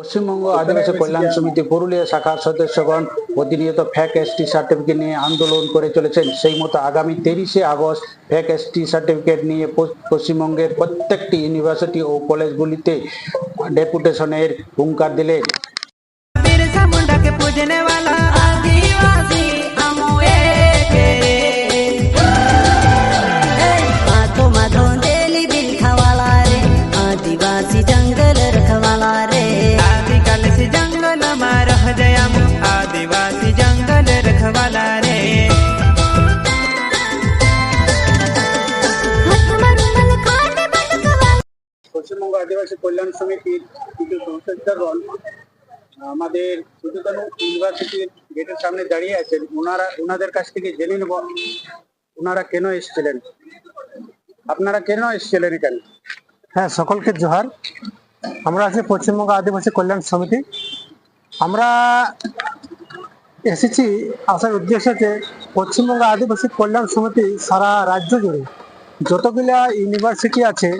পশ্চিমবঙ্গ আদিবাসী কল্যাণ সমিতি পুরুলিয়া শাখার সদস্যগণ প্রতিনিয়ত ফ্যাক এসটি সার্টিফিকেট নিয়ে আন্দোলন করে চলেছেন। সেই মতো আগামী তেইশে আগস্ট ফ্যাক এসটি সার্টিফিকেট নিয়ে পশ্চিমবঙ্গের প্রত্যেকটি ইউনিভার্সিটি ও কলেজগুলিতে ডেপুটেশনের হুঙ্কার দিলেন। পশ্চিমবঙ্গ আদিবাসী কল্যাণ সমিতির কিছু সদস্যগণ আমাদের সচেতন ইউনিভার্সিটির গেটের সামনে দাঁড়িয়ে আছেন। ওনারা, ওনাদের কাছ থেকে জেনে নেব ওনারা কেন এসেছিলেন। আপনারা কেন এসেছিলেন এখানে? হ্যাঁ সকলকে জোহার। আমরা আছি পশ্চিমবঙ্গ আদিবাসী কল্যাণ সমিতি। আমরা এসেছি আসার উদ্দেশ্য যে পশ্চিমবঙ্গ আদিবাসী কল্যাণ সমিতি সারা রাজ্য জুড়ে যতগুলা ইউনিভার্সিটি আছে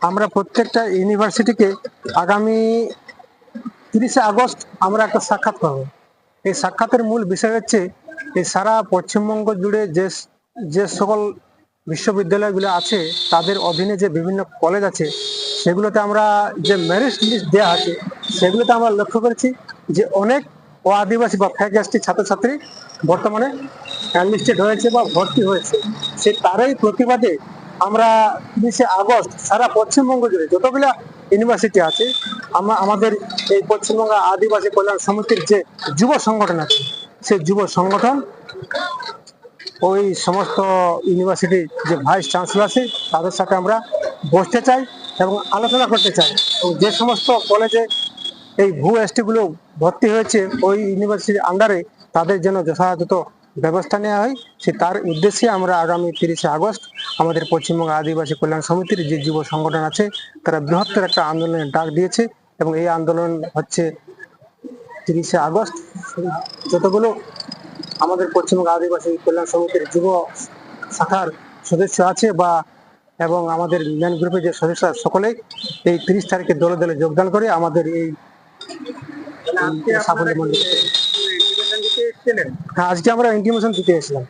আমরা প্রত্যেকটা ইউনিভার্সিটিকে আগামী তিরিশে আগস্ট আমরা একটা সাক্ষাৎ করব। এই সাক্ষাতের মূল বিষয় হচ্ছে এই সারা পশ্চিমবঙ্গ জুড়ে যে যে সকল বিশ্ববিদ্যালয়গুলো আছে, তাদের অধীনে যে বিভিন্ন কলেজ আছে, সেগুলোতে আমরা যে মেরিট লিস্ট দেওয়া আছে, সেগুলোতে আমরা লক্ষ্য করেছি যে অনেক ও আদিবাসী বা ফ্যাকাল্টি ছাত্রছাত্রী বর্তমানে লিস্টেড হয়েছে বা ভর্তি হয়েছে। সে তারই প্রতিবাদে আমরা তিরিশে আগস্ট সারা পশ্চিমবঙ্গ জুড়ে যতগুলা ইউনিভার্সিটি আছে আমরা আমাদের এই পশ্চিমবঙ্গ আদিবাসী কল্যাণ সমিতির যে যুব সংগঠন আছে সেই যুব সংগঠন ওই সমস্ত ইউনিভার্সিটির যে ভাইস চ্যান্সেলর আছে, তাদের সাথে আমরা বসতে চাই এবং আলোচনা করতে চাই। এবং যে সমস্ত কলেজে এই ভূ এসটি গুলো ভর্তি হয়েছে, ওই ইউনিভার্সিটির আন্ডারে তাদের জন্য যথাযথ ব্যবস্থা নেওয়া হয়। সে তার উদ্দেশ্যে আমরা আগামী তিরিশে আগস্ট আমাদের পশ্চিমবঙ্গ আদিবাসী কল্যাণ সমিতির যে যুব সংগঠন আছে তারা বৃহত্তর একটা আন্দোলনের ডাক দিয়েছে এবং এই আন্দোলন হচ্ছে তিরিশে আগস্ট। যতগুলো আমাদের পশ্চিমবঙ্গ আদিবাসী কল্যাণ সমিতির যুব শাখার সদস্য আছে বা এবং আমাদের মেন গ্রুপের যে সদস্য সকলেই এই তিরিশ তারিখে দলে দলে যোগদান করে আমাদের এই সাফল্য আপনারা মন্ডিত invitation দিতে আজকে আমরা ইন্টিমেশন দিতে এসেছিলাম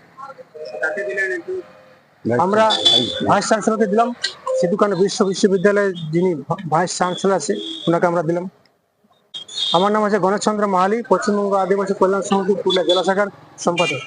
আমরা ভাইস চ্যান্সেলরকে দিলাম। সিধুকানু বিশ্ব বিশ্ববিদ্যালয়ের যিনি ভাইস চ্যান্সেলর আছে ওনাকে আমরা দিলাম। আমার নাম আছে গণেশচন্দ্র মাহালি, পশ্চিমবঙ্গ আদিবাসী কল্যাণ সমিতি পুরুলিয়া জেলা শাখার সম্পাদক।